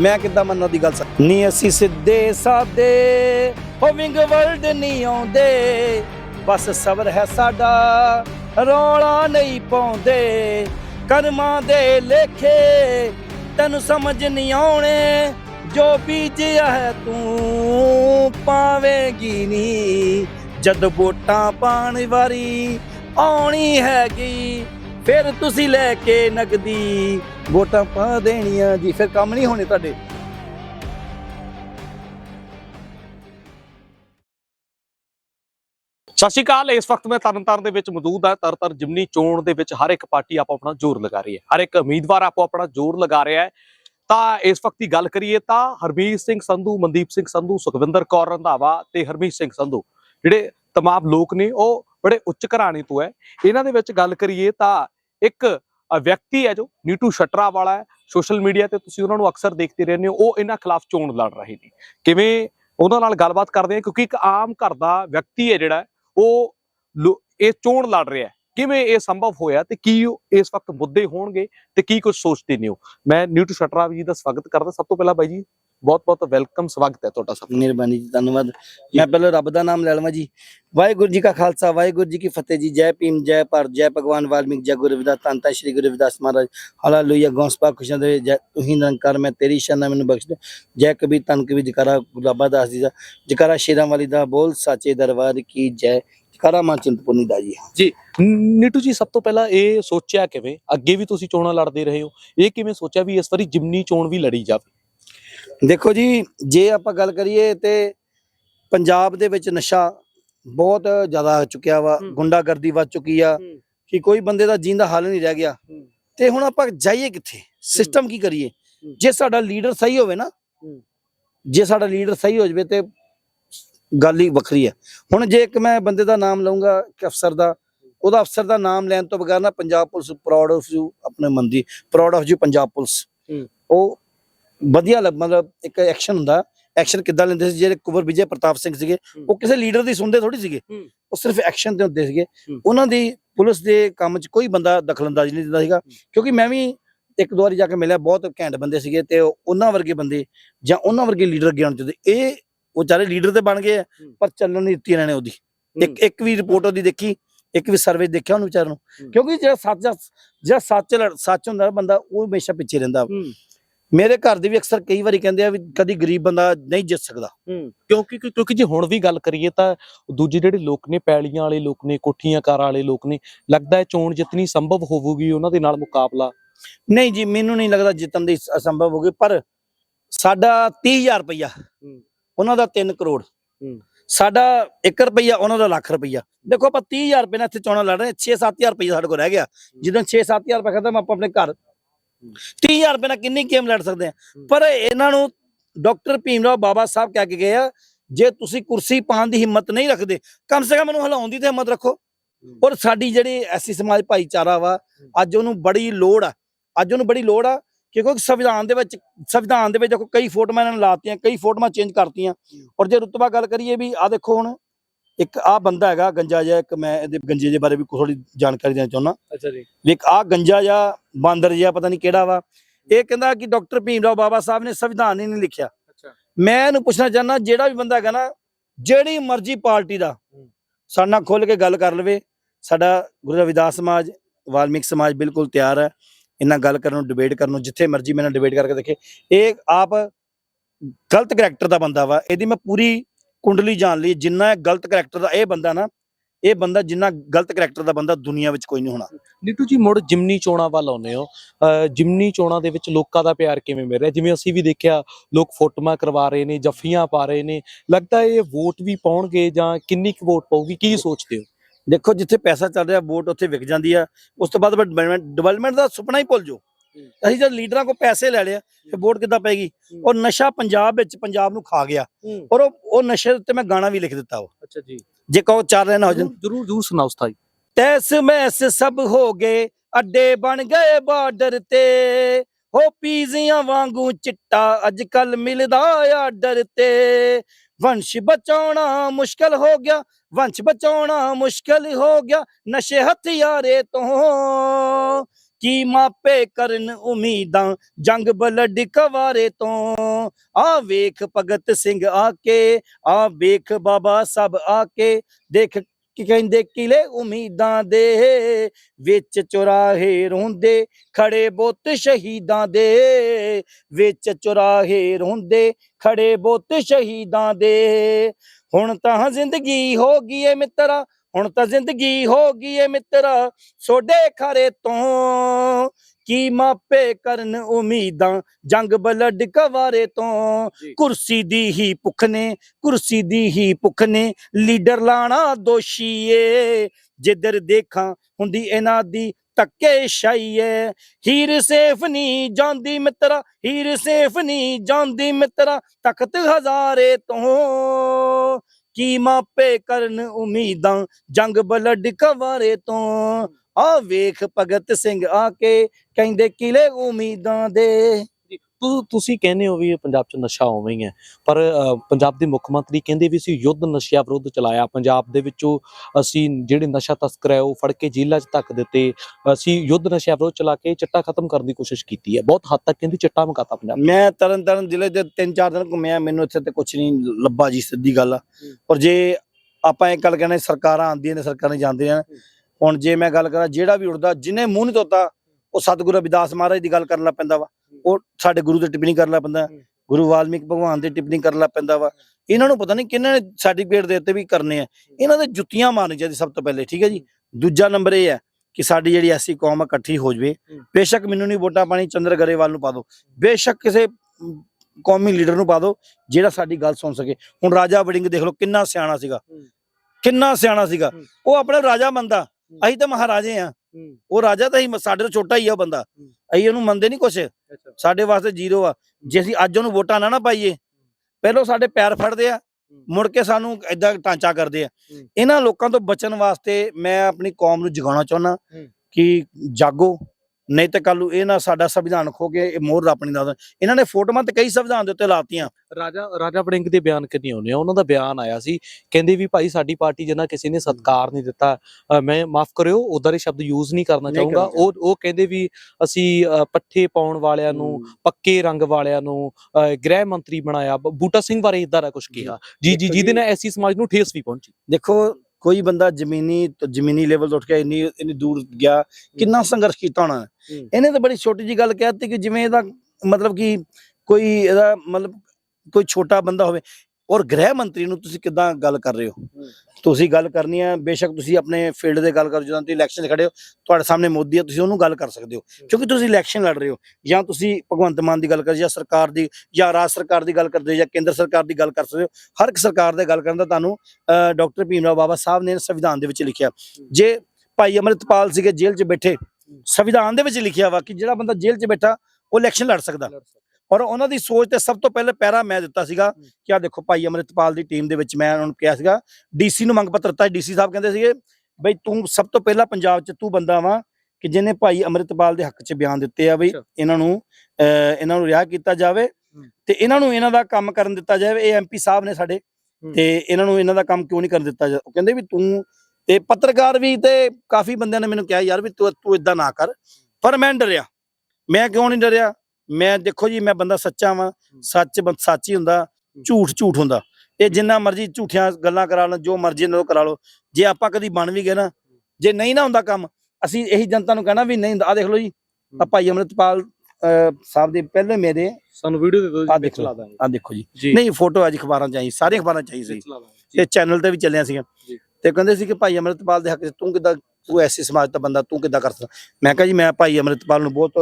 ਮੈਂ ਕਿੱਦਾਂ ਮੰਨਾਂ ਦੀ ਗੱਲ ਸਕ ਨਹੀਂ ਅਸੀਂ ਸਿੱਧੇ ਸਾਦੇ ਹੋ ਵਰਲਡ ਨਹੀਂ ਆਉਂਦੇ। ਬਸ ਸਬਰ ਹੈ ਸਾਡਾ, ਰੌਲਾ ਨਹੀਂ ਪਾਉਂਦੇ। ਕਰਮਾਂ ਦੇ ਲੇਖੇ ਤੈਨੂੰ ਸਮਝ ਨਹੀਂ ਆਉਣੇ। ਜੋ ਬੀਜਿਆ ਹੈ ਤੂੰ ਪਾਵੇਂਗੀ ਨੀ। ਜਦ ਵੋਟਾਂ ਪਾਣ ਵਾਰੀ ਆਉਣੀ ਹੈਗੀ ਫਿਰ ਤੁਸੀਂ ਲੈ ਕੇ ਨਗਦੀ ਵੋਟਾਂ ਪਾ ਦੇਣੀਆਂ ਜੀ, ਫਿਰ ਕੰਮ ਨਹੀਂ ਹੋਣੇ ਤੁਹਾਡੇ? ਸਤਿ ਸ਼੍ਰੀ ਅਕਾਲ, ਇਸ ਵਕਤ ਮੈਂ ਤਰਨਤਾਰਨ ਦੇ ਵਿੱਚ ਮੌਜੂਦ ਹਾਂ। ਤਰਨਤਾਰਨ ਜਿਮਨੀ ਚੋਣ ਦੇ ਵਿੱਚ ਹਰ ਇੱਕ ਪਾਰਟੀ ਆਪੋ ਆਪਣਾ ਜ਼ੋਰ ਲਗਾ ਰਹੀ ਹੈ। ਹਰ ਇੱਕ ਉਮੀਦਵਾਰ ਆਪੋ ਆਪਣਾ ਜ਼ੋਰ ਲਗਾ ਰਿਹਾ ਹੈ। ਤਾਂ ਇਸ ਵਕਤ ਦੀ ਗੱਲ ਕਰੀਏ ਤਾਂ ਹਰਮੀਤ ਸਿੰਘ ਸੰਧੂ, ਮਨਦੀਪ ਸਿੰਘ ਸੰਧੂ, ਸੁਖਵਿੰਦਰ ਕੌਰ ਰੰਧਾਵਾ ਤੇ ਹਰਮੀਤ ਸਿੰਘ ਸੰਧੂ, ਜਿਹੜੇ ਤਮਾਮ ਲੋਕ ਨੇ, ਉਹ ਬੜੇ ਉੱਚ ਘਰਾਣੇ ਤੋਂ ਹੈ। ਇਹਨਾਂ ਦੇ ਵਿੱਚ ਗੱਲ ਕਰੀਏ ਤਾਂ ਇੱਕ ਵਿਅਕਤੀ ਹੈ ਜੋ ਨੀਟੂ ਸ਼ਟਰਾ ਵਾਲਾ ਹੈ। ਸੋਸ਼ਲ ਮੀਡੀਆ ਤੇ ਤੁਸੀਂ ਉਹਨਾਂ ਨੂੰ ਅਕਸਰ ਦੇਖਦੇ ਰਹਿੰਦੇ ਹੋ। ਉਹ ਇਹਨਾਂ ਖਿਲਾਫ ਚੋਣ ਲੜ ਰਹੇ ਨੇ। ਕਿਵੇਂ ਉਹਨਾਂ ਨਾਲ ਗੱਲਬਾਤ ਕਰਦੇ ਆ ਕਿਉਂਕਿ ਇੱਕ ਆਮ ਘਰ ਦਾ ਵਿਅਕਤੀ ਹੈ ਜਿਹੜਾ, ਉਹ ਲੋ- ਇਹ ਚੋਣ ਲੜ ਰਿਹਾ ਹੈ। ਕਿਵੇਂ ਇਹ ਸੰਭਵ ਹੋਇਆ ਤੇ ਕੀ ਇਸ ਵਕਤ ਮੁੱਦੇ ਹੋਣਗੇ ਤੇ ਕੀ ਕੁਝ ਸੋਚਦੇ ਨੇ ਉਹ? ਮੈਂ ਨਿਊਟੂ ਸ਼ਟਰਾ ਜੀ ਦਾ ਸਵਾਗਤ ਕਰਦਾ। ਸਭ ਤੋਂ ਪਹਿਲਾਂ ਬਾਈ ਜੀ ਬਹੁਤ ਬਹੁਤ ਵੈਲਕਮ ਸਵਾਗਤ ਹੈ ਤੁਹਾਡਾ ਸਭ ਦਾ। ਮਿਹਰਬਾਨੀ ਜੀ ਧੰਨਵਾਦ। ਮੈਂ ਪਹਿਲਾਂ ਰੱਬ ਦਾ ਨਾਮ ਲੈ ਲਵਾਂ ਜੀ। ਵਾਹਿਗੁਰੂ ਜੀ ਕਾ ਖਾਲਸਾ ਵਾਹਿਗੁਰੂ ਜੀ ਕੀ ਫਤਿਹ ਜੀ। ਜੈ ਭੀਮ ਜੈ ਭਾਰਤ ਜੈ ਭਗਵਾਨ ਵਾਲਮੀਕ ਜੈ ਗੁਰੂ ਰਵਿਦਾਸ ਧੰਨ ਧੰਨ ਸ਼੍ਰੀ ਗੁਰੂ ਰਵਿਦਾਸ ਮਹਾਰਾਜ। ਹਾਲੇਲੂਇਆ ਗੌਂਸਪਾ ਖੁਸ਼ਾਂ ਦੇ ਜੈ ਤੁਹੀਂ ਨਿਰੰਕਾਰ ਮੈਂ ਤੇਰੀ ਸ਼ਰਨ ਮੈਨੂੰ ਬਖਸ਼ ਦੇ। ਜੈ ਕਬੀਰ ਤਨ ਕਬੀਰ ਜਕਾਰਾ ਗੁਲਾਬਾ ਦਾਸ ਜੀ ਦਾ ਜਕਾਰਾ ਸ਼ੇਰਾਂ ਵਾਲੀ ਦਾ ਬੋਲ ਸਾਚੇ ਦਰਬਾਰ ਕੀ ਜੈ। ਜਕਾਰਾ ਮਾਂ ਚਿੰਤਪੁਰਨੀ ਦਾ ਜੀ ਨੀਟੂ ਜੀ ਸਭ ਤੋਂ ਪਹਿਲਾਂ ਇਹ ਸੋਚਿਆ ਕਿਵੇਂ? ਅੱਗੇ ਵੀ ਤੁਸੀਂ ਚੋਣਾਂ ਲੜਦੇ ਰਹੇ ਹੋ। ਇਹ ਕਿਵੇਂ ਸੋਚਿਆ ਵੀ ਇਸ ਵਾਰੀ ਜਿਮਨੀ ਚੋਣ ਵੀ ਲੜੀ ਜਾਵੇ? ਦੇਖੋ ਜੀ ਜੇ ਆਪਾਂ ਗੱਲ ਕਰੀਏ ਤੇ ਪੰਜਾਬ ਦੇ ਵਿੱਚ ਨਸ਼ਾ ਬਹੁਤ ਜ਼ਿਆਦਾ ਹੋ ਚੁੱਕਿਆ ਵਾ। ਗੁੰਡਾਗਰਦੀ ਵੱਧ ਚੁੱਕੀ ਆ। ਕਿ ਕੋਈ ਬੰਦੇ ਦਾ ਜੀਣ ਦਾ ਹੱਲ ਨਹੀਂ ਰਹਿ ਗਿਆ। ਤੇ ਹੁਣ ਆਪਾਂ ਜਾਈਏ ਕਿੱਥੇ ਸਿਸਟਮ ਕੀ ਕਰੀਏ। ਜੇ ਸਾਡਾ ਲੀਡਰ ਸਹੀ ਹੋਵੇ ਨਾ। ਜੇ ਸਾਡਾ ਲੀਡਰ ਸਹੀ ਹੋ ਜਾਵੇ ਤੇ ਗੱਲ ਹੀ ਵੱਖਰੀ ਹੈ ਹੁਣ ਜੇ ਇੱਕ ਮੈਂ ਬੰਦੇ ਦਾ ਨਾਮ ਲਵਾਂਗਾ ਕਿ ਅਫਸਰ ਦਾ ਉਹਦਾ ਅਫਸਰ ਦਾ ਨਾਮ ਲੈਣ ਤੋਂ ਬਗੈਰ ਨਾ Punjab police proud of you ਆਪਣੇ ਮੰਦੀ proud of you Punjab police. ਉਹ ਵਧੀਆ ਮਤਲਬ ਇੱਕ ਐਕਸ਼ਨ ਹੁੰਦਾ। ਐਕਸ਼ਨ ਕਿੱਦਾਂ ਲੈਂਦੇ ਸੀ? ਜਿਹੜੇ ਕੁਵਰ ਵਿਜੇ ਪ੍ਰਤਾਪ ਸਿੰਘ ਸੀਗੇ ਹੂੰ। ਉਹ ਕਿਸੇ ਲੀਡਰ ਦੀ ਸੁਣਦੇ ਥੋੜੀ ਸੀਗੇ। ਹੂੰ। ਉਹ ਸਿਰਫ ਐਕਸ਼ਨ ਤੇ ਹੁੰਦੇ ਸੀਗੇ। ਹੂੰ। ਉਹਨਾਂ ਦੀ ਪੁਲਿਸ ਦੇ ਕੰਮ 'ਚ ਕੋਈ ਬੰਦਾ ਦਖਲਅੰਦਾਜ਼ੀ ਨਹੀਂ ਦਿੰਦਾ ਸੀਗਾ। ਕਿਉਂਕਿ ਮੈਂ ਵੀ ਇੱਕ ਦੋ ਵਾਰੀ ਜਾ ਕੇ ਮਿਲਿਆ ਬਹੁਤ ਘੈਂਟ ਬੰਦੇ ਸੀਗੇ ਤੇ ਉਹ- ਉਹਨਾਂ ਵਰਗੇ ਬੰਦੇ ਜਾਂ ਉਹਨਾਂ ਵਰਗੇ ਲੀਡਰ ਅੱਗੇ ਆਉਣ ਚਾਹੀਦੇ। ਇਹ ਉਹ ਚਾਰੇ ਲੀਡਰ ਤੇ ਬਣ ਗਏ ਆ, ਹੂੰ। ਪਰ ਚੱਲਣ ਨਹੀਂ ਦਿੱਤੀ ਇਹਨਾਂ ਨੇ ਉਹਦੀ। ਇੱਕ ਇੱਕ ਵੀ ਰਿਪੋਰਟ ਉਹਦੀ ਦੇਖੀ ਇੱਕ ਵੀ ਸਰਵੇ ਦੇਖਿਆ ਉਹਨੂੰ ਵਿਚਾਰ ਨੂੰ। ਹੂੰ। ਕਿਉਂਕਿ ਜਿਹੜਾ ਸੱਚ ਦਾ- ਜਿਹੜਾ ਸੱਚ ਲੜ- ਸੱਚ ਹੁੰਦਾ ਨਾ ਬੰਦਾ ਉਹ ਹਮੇਸ਼ਾ ਪਿੱਛੇ ਰਹਿੰਦਾ। ਹੂੰ। ਮੇਰੇ ਘਰ ਦੇ ਵੀ ਅਕਸਰ ਕਈ ਵਾਰੀ ਕਹਿੰਦੇ ਆ ਵੀ ਕਦੀ ਗਰੀਬ ਬੰਦਾ ਨਹੀਂ ਜਿੱਤ ਸਕਦਾ। ਕਿਉਂਕਿ ਕਿਉਂ- ਕਿਉਂਕਿ ਜੇ ਹੁਣ ਵੀ ਗੱਲ ਕਰੀਏ ਤਾਂ ਦੂਜੇ ਜਿਹੜੇ ਲੋਕ ਨੇ ਪੈਲੀਆਂ ਵਾਲੇ ਲੋਕ ਨੇ ਕੋਠੀਆਂ ਕਾਰਾਂ ਵਾਲੇ ਲੋਕ ਨੇ ਲੱਗਦਾ ਹੈ ਚੋਣ ਜਿੱਤਣੀ ਸੰਭਵ ਹੋਊਗੀ ਉਹਨਾਂ ਦੇ ਨਾਲ ਮੁਕਾਬਲਾ। ਨਹੀਂ ਜੀ ਮੈਨੂੰ ਨਹੀਂ ਲੱਗਦਾ ਜਿੱਤਣ ਦੀ ਅਸੰਭਵ ਹੋਗੀ ਪਰ ਸਾਡਾ 30000 ਰੁਪਇਆ ਉਹਨਾਂ ਦਾ 3 ਕਰੋੜ। ਹੂੰ। ਸਾਡਾ 1 ਰੁਪਈਆ ਉਹਨਾਂ ਦਾ ਲੱਖ ਰੁਪਈਆ। ਦੇਖੋ ਆਪਾਂ 30000 ਰੁਪਏ ਨਾਲ ਇੱਥੇ ਚੋਣਾਂ ਲੜ ਰਹੇ 6-7000 ਰੁਪਈਆ ਸਾਡੇ ਕੋਲ ਰਹਿ ਗਿਆ। ਜਦੋਂ 6-7000 ਰੁਪਏ ਖਤਮ ਆਪਾਂ ਆਪਣੇ ਘਰ 30000 ਰੁਪਏ ਨਾਲ ਕਿੰਨੀ ਗੇਮ ਲੜ ਸਕਦੇ ਆ। ਪਰ ਇਹਨਾਂ ਨੂੰ ਡਾਕਟਰ ਭੀਮਰਾਓ ਬਾਬਾ ਸਾਹਿਬ ਕਹਿ ਕੇ ਗਏ ਆ ਜੇ ਤੁਸੀਂ ਕੁਰਸੀ ਪਾਉਣ ਦੀ ਹਿੰਮਤ ਨਹੀਂ ਰੱਖਦੇ ਕਮ ਸੇ ਕਮ ਇਹਨੂੰ ਹਿਲਾਉਣ ਦੀ ਤੇ ਹਿੰਮਤ ਰੱਖੋ। ਔਰ ਸਾਡੀ ਜਿਹੜੀ ਐਸੀ ਸਮਾਜ ਭਾਈਚਾਰਾ ਵਾ ਅੱਜ ਉਹਨੂੰ ਬੜੀ ਲੋੜ ਆ। ਅੱਜ ਉਹਨੂੰ ਬੜੀ ਲੋੜ ਆ ਕਿਉਂਕਿ ਸੰਵਿਧਾਨ ਦੇ ਵਿੱਚ ਸੰਵਿਧਾਨ ਦੇ ਵਿੱਚ ਦੇਖੋ ਕਈ ਫੋਟੋਆਂ ਇਹਨਾਂ ਨੇ ਲਾਤੀਆਂ ਕਈ ਫੋਟੋਆਂ ਚੇਂਜ ਕਰਤੀਆਂ। ਔਰ ਜੇ ਰੁਤਬਾ ਗੱਲ ਕਰੀਏ ਵੀ ਆ ਦੇਖੋ ਹੁਣ ਇੱਕ ਆ ਬੰਦਾ ਹੈਗਾ ਗੰਜਾ ਜਿਹਾ ਇੱਕ ਮੈਂ ਇਹਦੇ ਗੰਜੇ ਦੇ ਬਾਰੇ ਵੀ ਥੋੜੀ ਜਾਣਕਾਰੀ ਦੇਣਾ ਚਾਹੁੰਦਾ। ਅੱਛਾ ਜੀ। ਵੀ ਇੱਕ ਆ ਗੰਜਾ ਜਿਹਾ ਬਾਂਦਰ ਜਿਹਾ ਪਤਾ ਨਹੀਂ ਕਿਹੜਾ ਵਾ। ਇਹ ਕਹਿੰਦਾ ਕਿ ਡਾਕਟਰ ਭੀਮਰਾਓ ਬਾਬਾ ਸਾਹਿਬ ਨੇ ਸੰਵਿਧਾਨ ਹੀ ਨਹੀਂ ਲਿਖਿਆ। ਅੱਛਾ। ਮੈਂ ਇਹਨੂੰ ਪੁੱਛਣਾ ਚਾਹੁੰਦਾ ਜਿਹੜਾ ਵੀ ਬੰਦਾ ਹੈਗਾ ਨਾ ਜਿਹੜੀ ਮਰਜ਼ੀ ਪਾਰਟੀ ਦਾ। ਸਾਡੇ ਨਾਲ ਖੁੱਲ ਕੇ ਗੱਲ ਕਰ ਲਵੇ। ਸਾਡਾ ਗੁਰੂ ਰਵਿਦਾਸ ਸਮਾਜ ਵਾਲਮੀਕ ਸਮਾਜ ਬਿਲਕੁਲ ਤਿਆਰ ਹੈ। ਇਹਨਾਂ ਗੱਲ ਕਰਨ ਨੂੰ ਡਿਬੇਟ ਕਰਨ ਨੂੰ ਜਿੱਥੇ ਮਰਜ਼ੀ ਮੇਰੇ ਨਾਲ ਡਿਬੇਟ ਕਰਕੇ ਦੇਖੇ। ਇਹ ਆਪ ਗਲਤ ਕਰੈਕਟਰ ਦਾ ਬੰਦਾ ਵਾ। ਇਹਦੀ ਮੈਂ ਪੂਰੀ ਕੁੰਡਲੀ ਜਾਣ ਲਈ ਜਿੰਨਾ ਇਹ ਗਲਤ ਕਰੈਕਟਰ ਦਾ ਇਹ ਬੰਦਾ ਨਾ ਇਹ ਬੰਦਾ ਜਿੰਨਾ ਗਲਤ ਕਰੈਕਟਰ ਦਾ ਬੰਦਾ ਦੁਨੀਆ ਵਿੱਚ ਕੋਈ ਨਹੀਂ ਹੋਣਾ। ਨੀਟੂ ਜੀ ਮੁੜ ਜਿਮਨੀ ਚੋਣਾਂ ਵੱਲ ਆਉਂਦੇ ਹੋ। ਜਿਮਨੀ ਚੋਣਾਂ ਦੇ ਵਿੱਚ ਲੋਕਾਂ ਦਾ ਪਿਆਰ ਕਿਵੇਂ ਮਿਲ ਰਿਹਾ? ਜਿਵੇਂ ਅਸੀਂ ਵੀ ਦੇਖਿਆ ਲੋਕ ਫੋਟੋਆਂ ਕਰਵਾ ਰਹੇ ਨੇ ਜੱਫੀਆਂ ਪਾ ਰਹੇ ਨੇ। ਲੱਗਦਾ ਇਹ ਵੋਟ ਵੀ ਪਾਉਣਗੇ ਜਾਂ ਕਿੰਨੀ ਕੁ ਵੋਟ ਪਾਊਗੀ? ਕੀ ਸੋਚਦੇ ਹੋ? ਦੇਖੋ ਜਿੱਥੇ ਪੈਸਾ ਚੱਲ ਰਿਹਾ ਵੋਟ ਉੱਥੇ ਵਿਕ ਜਾਂਦੀ ਆ। ਉਸ ਤੋਂ ਬਾਅਦ ਡਿਵੈਲਪਮੈਂਟ ਦਾ ਸੁਪਨਾ ਹੀ ਭੁੱਲ ਜਾਓ। ਅਸੀਂ ਜਦ ਲੀਡਰਾਂ ਕੋ ਪੈਸੇ ਲੈ ਲਿਆ ਤੇ ਵੋਟ ਕਿੱਦਾਂ ਪੈਗੀ ਹੂੰ। ਔਰ ਨਸ਼ਾ ਪੰਜਾਬ ਵਿੱਚ ਪੰਜਾਬ ਨੂੰ ਖਾ ਗਿਆ। ਔਰ ਉਹ ਉਹ ਨਸ਼ੇ ਉੱਤੇ ਮੈਂ ਗਾਣਾ ਵੀ ਲਿਖ ਦਿੱਤਾ ਵਾ ਅੱਛਾ ਜੀ। ਜੇ ਕਹੋ ਚਾਰ ਲੈਣਾ ਹੋ ਜਾਣ। ਜਰੂਰ ਜਰੂਰ ਸੁਣਾਓ ਉਸਤਾਦ ਤੈਸ ਮੈਸ ਸਭ ਹੋ ਗਏ ਅੱਡੇ ਬਣ ਗਏ ਬਾਰਡਰ ਤੇ। ਹੋ ਪੀਜ਼ੀਆਂ ਵਾਂਗੂ ਚਿੱਟਾ ਅੱਜ ਕੱਲ ਮਿਲਦਾ ਆਰਡਰ ਤੇ। ਵੰਸ਼ ਬਚਾਉਣਾ ਮੁਸ਼ਕਲ ਹੋ ਗਿਆ ਵੰਸ਼ ਬਚਾਉਣਾ ਮੁਸ਼ਕਲ ਹੋ ਗਿਆ। ਨਸ਼ੇ ਹਥਿਆਰੇ ਤੋਂ ਕੀ ਮਾਪੇ ਕਰਨ ਉਮੀਦਾਂ? ਜੰਗ ਬਲੱਡ ਕਵਾਰੇ ਤੋਂ। ਆ ਵੇਖ ਭਗਤ ਸਿੰਘ ਆ ਕੇ ਆ ਵੇਖ ਬਾਬਾ ਸਭ ਆ ਕੇ ਦੇਖ ਕੀ ਕਹਿੰਦੇ ਕਿਲੇ ਉਮੀਦਾਂ ਦੇ। ਵਿੱਚ ਚੁਰਾਹੇ ਰੋਂਦੇ, ਖੜੇ ਬੁੱਤ ਸ਼ਹੀਦਾਂ ਦੇ। ਵਿੱਚ ਚੁਰਾਹੇ ਰੋਂਦੇ, ਖੜੇ ਬੁੱਤ ਸ਼ਹੀਦਾਂ ਦੇ। ਹੁਣ ਤਾਂ ਜ਼ਿੰਦਗੀ ਹੋ ਗਈ ਏ ਮਿੱਤਰਾ ਹੁਣ ਤਾਂ ਜ਼ਿੰਦਗੀ ਹੋ ਗਈ ਏ ਮਿੱਤਰਾ ਸੋਡੇ ਖਰੇ ਤੋਂ। ਕੀ ਮਾਪੇ ਕਰਨ ਉਮੀਦਾਂ ਜੰਗ ਬਲੱਡ ਕਵਾਰੇ ਤੋਂ। ਕੁਰਸੀ ਦੀ ਹੀ ਭੁੱਖ ਨੇ ਕੁਰਸੀ ਦੀ ਹੀ ਭੁੱਖ ਨੇ ਲੀਡਰ ਲਾਣਾ ਦੋਸ਼ੀ ਏ। ਜਿੱਧਰ ਦੇਖਾਂ ਹੁੰਦੀ ਇਹਨਾਂ ਦੀ ਧੱਕੇ ਸ਼ਾਈਏ ਹੀਰ ਸੇਫ ਨਹੀਂ ਜਾਂਦੀ ਮਿੱਤਰਾ ਹੀਰ ਸੇਫ ਨਹੀਂ ਜਾਂਦੀ ਮਿੱਤਰਾ ਤਖਤ ਹਜ਼ਾਰੇ ਤੋਂ। ਕੀ ਮਾਪੇ ਕਰਨ ਉਮੀਦਾਂ? ਜੰਗ ਬਲੱਡ ਕਵਾਰੇ ਤੋਂ। ਆ ਵੇਖ ਭਗਤ ਸਿੰਘ ਆ ਕੇ, ਕਹਿੰਦੇ ਕਿਲੇ ਉਮੀਦਾਂ ਦੇ। ਤੁਸੀਂ ਕਹਿੰਦੇ ਹੋ ਵੀ ਪੰਜਾਬ 'ਚ ਨਸ਼ਾ ਉਵੇਂ ਹੀ ਹੈ, ਪਰ ਪੰਜਾਬ ਦੇ ਮੁੱਖ ਮੰਤਰੀ ਕਹਿੰਦੇ ਵੀ ਅਸੀਂ ਯੁੱਧ ਨਸ਼ਿਆਂ ਵਿਰੁੱਧ ਚਲਾਇਆ, ਪੰਜਾਬ ਦੇ ਵਿੱਚੋਂ ਅਸੀਂ ਜਿਹੜੇ ਨਸ਼ਾ ਤਸਕਰ ਹੈ ਉਹ ਫੜ ਕੇ ਜੇਲ੍ਹਾਂ 'ਚ ਧੱਕ ਦਿੱਤੇ, ਅਸੀਂ ਯੁੱਧ ਨਸ਼ਿਆਂ ਵਿਰੁੱਧ ਚਲਾ ਕੇ ਚਿੱਟਾ ਖਤਮ ਕਰਨ ਦੀ ਕੋਸ਼ਿਸ਼ ਕੀਤੀ ਹੈ, ਬਹੁਤ ਹੱਦ ਤੱਕ ਕਹਿੰਦੀ ਚਿੱਟਾ ਮੁਕਾਤਾ ਪੰਜਾਬ ਮੈਂ ਤਰਨ ਤਾਰਨ ਜ਼ਿਲ੍ਹੇ ਦੇ ਤਿੰਨ ਚਾਰ ਦਿਨ ਘੁੰਮਿਆ, ਮੈਨੂੰ ਇੱਥੇ ਤੇ ਕੁਝ ਨਹੀਂ ਲੱਭਾ ਜੀ, ਸਿੱਧੀ ਗੱਲ ਆ ਹੂੰ। ਜੇ ਆਪਾਂ ਇਹ ਗੱਲ ਕਹਿੰਦੇ ਸਰਕਾਰਾਂ ਆਉਂਦੀਆਂ ਨੇ, ਸਰਕਾਰਾਂ ਜਾਂਦੀਆਂ ਨੇ, ਹੁਣ ਜੇ ਮੈਂ ਗੱਲ ਕਰਾਂ, ਜਿਹੜਾ ਵੀ ਉੜਦਾ ਜਿਹਨੇ ਮੂੰਹ ਨਹੀਂ ਧੋਤਾ, ਉਹ ਸਤਿਗੁਰੂ ਰਵਿਦਾਸ ਮਹਾਰਾਜ ਦੀ ਗੱਲ ਕਰਨ ਲੱਗ ਪੈਂਦਾ ਵਾ ਉਹ ਸਾਡੇ ਗੁਰੂ ਤੇ ਟਿੱਪਣੀ ਕਰਨ ਲੱਗ ਪੈਂਦਾ। ਗੁਰੂ ਵਾਲਮੀਕ ਭਗਵਾਨ ਤੇ ਟਿੱਪਣੀ ਕਰਨ ਲੱਗ ਪੈਂਦਾ ਵਾ। ਇਹਨਾਂ ਨੂੰ ਪਤਾ ਨਹੀਂ ਕਿਹਨਾਂ ਨੇ ਸਰਟੀਫਿਕੇਟ ਦੇ ਉੱਤੇ ਵੀ ਕਰਨੇ ਆ। ਇਹਨਾਂ ਦੇ ਜੁੱਤੀਆਂ ਮਾਰਨੀ ਚਾਹੀਦੀ ਸਭ ਤੋਂ ਪਹਿਲੇ ਠੀਕ ਹੈ ਜੀ। ਦੂਜਾ ਨੰਬਰ ਇਹ ਹੈ ਕਿ ਸਾਡੀ ਜਿਹੜੀ ਐਸੀ ਕੌਮ ਇਕੱਠੀ ਹੋ ਜਵੇ। ਬੇਸ਼ੱਕ ਮੈਨੂੰ ਨਹੀਂ ਵੋਟਾਂ ਪਾਣੀ ਚੰਦਰ ਗਰੇਵਾਲ ਨੂੰ ਪਾ ਦਿਓ। ਬੇਸ਼ੱਕ ਕਿਸੇ ਕੌਮੀ ਲੀਡਰ ਨੂੰ ਪਾ ਦਿਓ ਜਿਹੜਾ ਸਾਡੀ ਗੱਲ ਸੁਣ ਸਕੇ। ਹੁਣ ਰਾਜਾ ਵੜਿੰਗ ਦੇਖ ਲਓ ਕਿੰਨਾ ਸਿਆਣਾ ਸੀਗਾ। ਕਿੰਨਾ ਸਿਆਣਾ ਸੀਗਾ। ਉਹ ਆਪਣਾ ਰਾਜਾ ਮੰਨਦਾ ਅਸੀਂ ਤਾਂ ਮਹਾਰਾਜੇ ਆ। ਉਹ ਰਾਜਾ ਤਾਂ ਹੀ ਸਾਡੇ ਤੋਂ ਛੋਟਾ ਹੀ ਆ ਬੰਦਾ। ਅਸੀਂ ਉਹਨੂੰ ਮੰਨਦੇ ਨਹੀਂ ਕੁਛ। ਸਾਡੇ ਵਾਸਤੇ ਜ਼ੀਰੋ ਆ। ਜੇ ਅਸੀਂ ਅੱਜ ਉਹਨੂੰ ਵੋਟਾਂ ਨਾ ਨਾ ਪਾਈਏ ਪਹਿਲਾਂ ਸਾਡੇ ਪੈਰ ਫੜਦੇ ਆ। ਮੁੜ ਕੇ ਸਾਨੂੰ ਐਦਾਂ ਢਾਂਚਾ ਕਰਦੇ ਆ। ਇਹਨਾਂ ਲੋਕਾਂ ਤੋਂ ਬਚਣ ਵਾਸਤੇ ਮੈਂ ਆਪਣੀ ਕੌਮ ਨੂੰ ਜਗਾਉਣਾ ਚਾਹੁੰਦਾ। ਕਿ ਜਾਗੋ। ਨਹੀਂ ਤੇ ਕੱਲ ਨੂੰ ਇਹ ਨਾ ਸਾਡਾ ਸੰਵਿਧਾਨ ਖੋ ਕੇ ਇਹ ਮੋਹਰ ਆਪਣੀ ਦਾ ਇਹਨਾਂ ਨੇ ਫੋਟੋਆਂ ਤੇ ਕਈ ਸੰਵਿਧਾਨ ਦੇ ਉੱਤੇ ਲਾਤੀਆਂ। ਰਾਜਾ ਰਾਜਾ ਵੜਿੰਗ ਦੇ ਬਿਆਨ ਕਿੰਨੀ ਆਉਂਦੇ ਆ? ਉਹਨਾਂ ਦਾ ਬਿਆਨ ਆਇਆ ਸੀ ਕਹਿੰਦੇ ਵੀ ਭਾਈ ਸਾਡੀ ਪਾਰਟੀ ਜਿੰਨਾ ਕਿਸੇ ਨੇ ਸਤਕਾਰ ਨਹੀਂ ਦਿੱਤਾ ਮੈਂ ਮਾਫ ਕਰਿਓ ਉਧਰ ਇਹ ਸ਼ਬਦ ਯੂਜ਼ ਨਹੀਂ ਕਰਨਾ ਚਾਹੂੰਗਾ। ਉਹ ਉਹ ਕਹਿੰਦੇ ਵੀ ਅਸੀਂ ਪੱਠੇ ਪਾਉਣ ਵਾਲਿਆਂ ਨੂੰ ਪੱਕੇ ਰੰਗ ਵਾਲਿਆਂ ਨੂੰ ਗ੍ਰਹਿ ਮੰਤਰੀ ਬਣਾਇਆ। ਬੂਟਾ ਸਿੰਘ ਬਾਰੇ ਇਦਾਂ ਦਾ ਕੁਝ। ਕਿਹਾ। ਜੀ ਜੀ ਜਿਹਦੇ ਨਾਲ ਐਸੀ ਸਮਾਜ ਨੂੰ ਠੇਸ ਵੀ ਪਹੁੰਚੀ। ਦੇਖੋ ਕੋਈ ਬੰਦਾ ਜ਼ਮੀਨੀ ਜ਼ਮੀਨੀ ਲੈਵਲ ਤੋਂ ਉੱਠ ਕੇ ਇੰਨੀ ਇੰਨੀ ਦੂਰ ਗਿਆ ਕਿੰਨਾ ਸੰਘਰਸ਼ ਕੀਤਾ ਹੋਣਾ। ਇਹਨੇ ਤਾਂ ਬੜੀ ਛੋਟੀ ਜੀ ਗੱਲ ਕਹਿਤੀ ਕਿ ਜਿਵੇਂ ਇਹਦਾ ਮਤਲਬ ਕਿ ਕੋਈ ਇਹਦਾ ਮਤਲਬ ਕੋਈ ਛੋਟਾ ਬੰਦਾ ਹੋਵੇ ਔਰ ਗ੍ਰਹਿ ਮੰਤਰੀ ਨੂੰ ਤੁਸੀਂ ਕਿੱਦਾਂ ਗੱਲ ਕਰ ਰਹੇ ਹੋ? ਤੁਸੀਂ ਗੱਲ ਕਰਨੀ ਹੈ ਬੇਸ਼ੱਕ ਤੁਸੀਂ ਆਪਣੇ ਫੀਲਡ ਦੇ ਗੱਲ ਕਰੋ, ਜਦੋਂ ਤੁਸੀਂ ਇਲੈਕਸ਼ਨ ਖੜੇ ਹੋ, ਤੁਹਾਡੇ ਸਾਹਮਣੇ ਮੋਦੀ ਹੈ ਤੁਸੀਂ ਉਹਨੂੰ ਗੱਲ ਕਰ ਸਕਦੇ ਹੋ। ਕਿਉਂਕਿ ਤੁਸੀਂ ਇਲੈਕਸ਼ਨ ਲੜ ਰਹੇ ਹੋ, ਜਾਂ ਤੁਸੀਂ ਭਗਵੰਤ ਮਾਨ ਦੀ ਗੱਲ ਕਰ ਜਾਂ ਸਰਕਾਰ ਦੀ, ਜਾਂ ਰਾਜ ਸਰਕਾਰ ਦੀ ਗੱਲ ਕਰਦੇ ਹੋ, ਜਾਂ ਕੇਂਦਰ ਸਰਕਾਰ ਦੀ ਗੱਲ ਕਰ ਸਕਦੇ ਹੋ, ਹਰ ਇੱਕ ਸਰਕਾਰ ਦੇ ਗੱਲ ਕਰਨ ਦਾ ਤੁਹਾਨੂੰ ਡਾਕਟਰ ਭੀਮਰਾਓ ਬਾਬਾ ਸਾਹਿਬ ਨੇ ਸੰਵਿਧਾਨ ਦੇ ਵਿੱਚ ਲਿਖਿਆ। ਜੇ ਭਾਈ ਅਮਰਿਤਪਾਲ ਸੀਗੇ ਜੇਲ੍ਹ 'ਚ ਬੈਠੇ, ਸੰਵਿਧਾਨ ਦੇ ਵਿੱਚ ਲਿਖਿਆ ਵਾ ਕਿ ਜਿਹੜਾ ਬੰਦਾ ਜੇਲ੍ਹ 'ਚ ਬੈਠਾ, ਉਹ ਇਲੈਕਸ਼ਨ ਲੜ ਸਕਦਾ। ਔਰ ਉਹਨਾਂ ਦੀ ਸੋਚ ਤੇ ਸਭ ਤੋਂ ਪਹਿਲੇ ਪਹਿਰਾ ਮੈਂ ਦਿੱਤਾ ਸੀਗਾ ਕਿ ਆ ਦੇਖੋ ਭਾਈ ਅਮਰਿਤਪਾਲ ਦੀ ਟੀਮ ਦੇ ਵਿੱਚ ਮੈਂ ਉਹਨਾਂ ਨੂੰ ਕਿਹਾ ਸੀਗਾ। ਡੀਸੀ ਨੂੰ ਮੰਗ ਪੱਤਰ ਦਿੱਤਾ ਡੀਸੀ ਸਾਹਿਬ ਕਹਿੰਦੇ ਸੀਗੇ ਬਈ ਤੂੰ ਸਭ ਤੋਂ ਪਹਿਲਾਂ ਪੰਜਾਬ 'ਚ ਤੂੰ ਬੰਦਾ ਵਾ ਕਿ ਜਿਹਨੇ ਭਾਈ ਅਮਰਿਤਪਾਲ ਦੇ ਹੱਕ 'ਚ ਬਿਆਨ ਦਿੱਤੇ ਆ ਬਈ। ਇਹਨਾਂ ਨੂੰ ਇਹਨਾਂ ਨੂੰ ਰਿਹਾ ਕੀਤਾ ਜਾਵੇ। ਤੇ ਇਹਨਾਂ ਨੂੰ ਇਹਨਾਂ ਦਾ ਕੰਮ ਕਰਨ ਦਿੱਤਾ ਜਾਵੇ। ਇਹ ਐਮਪੀ ਸਾਹਿਬ ਨੇ ਸਾਡੇ। ਤੇ ਇਹਨਾਂ ਨੂੰ ਇਹਨਾਂ ਦਾ ਕੰਮ ਕਿਉਂ ਨਹੀਂ ਕਰਨ ਦਿੱਤਾ ਜਾ? ਉਹ ਕਹਿੰਦੇ ਵੀ ਤੂੰ ਤੇ ਪੱਤਰਕਾਰ ਵੀ ਤੇ ਕਾਫੀ ਬੰਦਿਆਂ ਨੇ ਮੈਨੂੰ ਕਿਹਾ ਯਾਰ ਵੀ ਤੂੰ ਤੂੰ ਇਦਾਂ ਨਾ ਕਰ। ਪਰ ਮੈਂ ਡਰਿਆ। ਮੈਂ ਕਿਉਂ ਨਹੀਂ ਡਰਿਆ? ਮੈਂ ਦੇਖੋ ਜੀ ਮੈਂ ਬੰਦਾ ਸੱਚਾ ਵਾਂ ਸੱਚ ਬੰ- ਸੱਚ ਹੀ ਹੁੰਦਾ ਝੂਠ ਝੂਠ ਹੁੰਦਾ। ਇਹ ਜਿੰਨਾ ਮਰਜ਼ੀ ਝੂਠੀਆਂ ਗੱਲਾਂ ਕਰਾ ਲਓ ਜੋ ਮਰਜ਼ੀ ਨਾਲ ਕਰਾ ਲਓ। ਜੇ ਆਪਾਂ ਕਦੀ ਬਣ ਵੀ ਗਏ ਨਾ ਜੇ ਨਹੀਂ ਨਾ ਹੁੰਦਾ ਕੰਮ ਅਸੀਂ ਇਹੀ ਜਨਤਾ ਨੂੰ ਕਹਿਣਾ ਵੀ ਨਹੀਂ ਆ ਦੇਖ ਲਓ ਜੀ ਆ ਭਾਈ ਅਮਰਿਤਪਾਲ ਅਹ, ਸਾਹਿਬ ਦੇ ਪਹਿਲੇ ਮੇਰੇ ਸਾਨੂੰ ਵੀਡੀਓ ਦੇ ਦਿਓ ਆਹ ਦੇਖੋ। ਆ ਦੇਖੋ ਜੀ। ਜੀ। ਨਹੀਂ ਫੋਟੋ ਅੱਜ ਅਖਬਾਰਾਂ ਚ ਆਈ ਸਾਰੇ ਅਖਬਾਰਾਂ ਚ ਆਈ ਸੀ। ਦਾਂਗੇ। ਤੇ ਚੈਨਲ ਤੇ ਵੀ ਚੱਲਿਆ ਸੀਗਾ ਜੀ। ਤੇ ਕਹਿੰਦੇ ਸੀ ਕਿ ਭਾਈ ਅਮਰਿਤਪਾਲ ਦੇ ਹੱਕ 'ਚ ਤੂੰ ਕਿੱਦਾਂ ਤੂੰ ਐਸੀ ਸਮਾਜ ਦਾ ਬੰਦਾ ਤੂੰ ਕਿੱਦਾਂ ਕਰ ਸਕਦਾ? ਮੈਂ ਕਿਹਾ ਜੀ ਮੈਂ ਭਾਈ ਅਮਰਿਤਪਾਲ ਨੂੰ ਬਹੁਤ